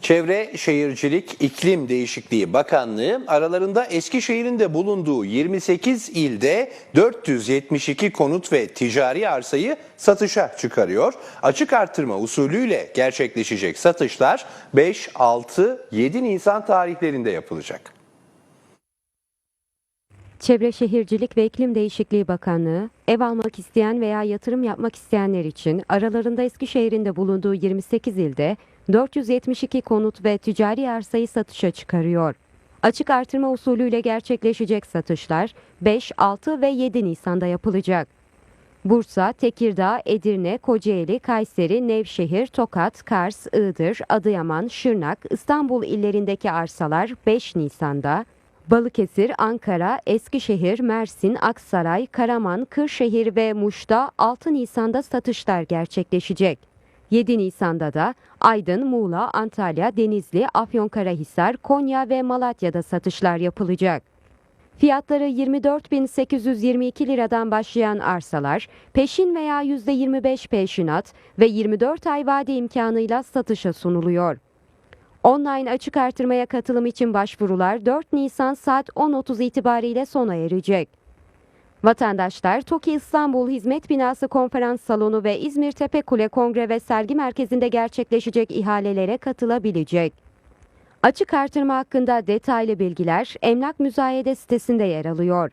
Çevre Şehircilik İklim Değişikliği Bakanlığı aralarında Eskişehir'in de bulunduğu 28 ilde 472 konut ve ticari arsayı satışa çıkarıyor. Açık artırma usulüyle gerçekleşecek satışlar 5, 6, 7 Nisan tarihlerinde yapılacak. Çevre Şehircilik ve İklim Değişikliği Bakanlığı, ev almak isteyen veya yatırım yapmak isteyenler için aralarında Eskişehir'in de bulunduğu 28 ilde 472 konut ve ticari arsayı satışa çıkarıyor. Açık artırma usulüyle gerçekleşecek satışlar 5, 6 ve 7 Nisan'da yapılacak. Bursa, Tekirdağ, Edirne, Kocaeli, Kayseri, Nevşehir, Tokat, Kars, Iğdır, Adıyaman, Şırnak, İstanbul illerindeki arsalar 5 Nisan'da, Balıkesir, Ankara, Eskişehir, Mersin, Aksaray, Karaman, Kırşehir ve Muş'ta 6 Nisan'da satışlar gerçekleşecek. 7 Nisan'da da Aydın, Muğla, Antalya, Denizli, Afyonkarahisar, Konya ve Malatya'da satışlar yapılacak. Fiyatları 24.822 liradan başlayan arsalar peşin veya %25 peşinat ve 24 ay vade imkanıyla satışa sunuluyor. Online açık artırmaya katılım için başvurular 4 Nisan saat 10.30 itibariyle sona erecek. Vatandaşlar TOKİ İstanbul Hizmet Binası Konferans Salonu ve İzmir Tepekule Kongre ve Sergi Merkezi'nde gerçekleşecek ihalelere katılabilecek. Açık artırma hakkında detaylı bilgiler Emlak Müzayede sitesinde yer alıyor.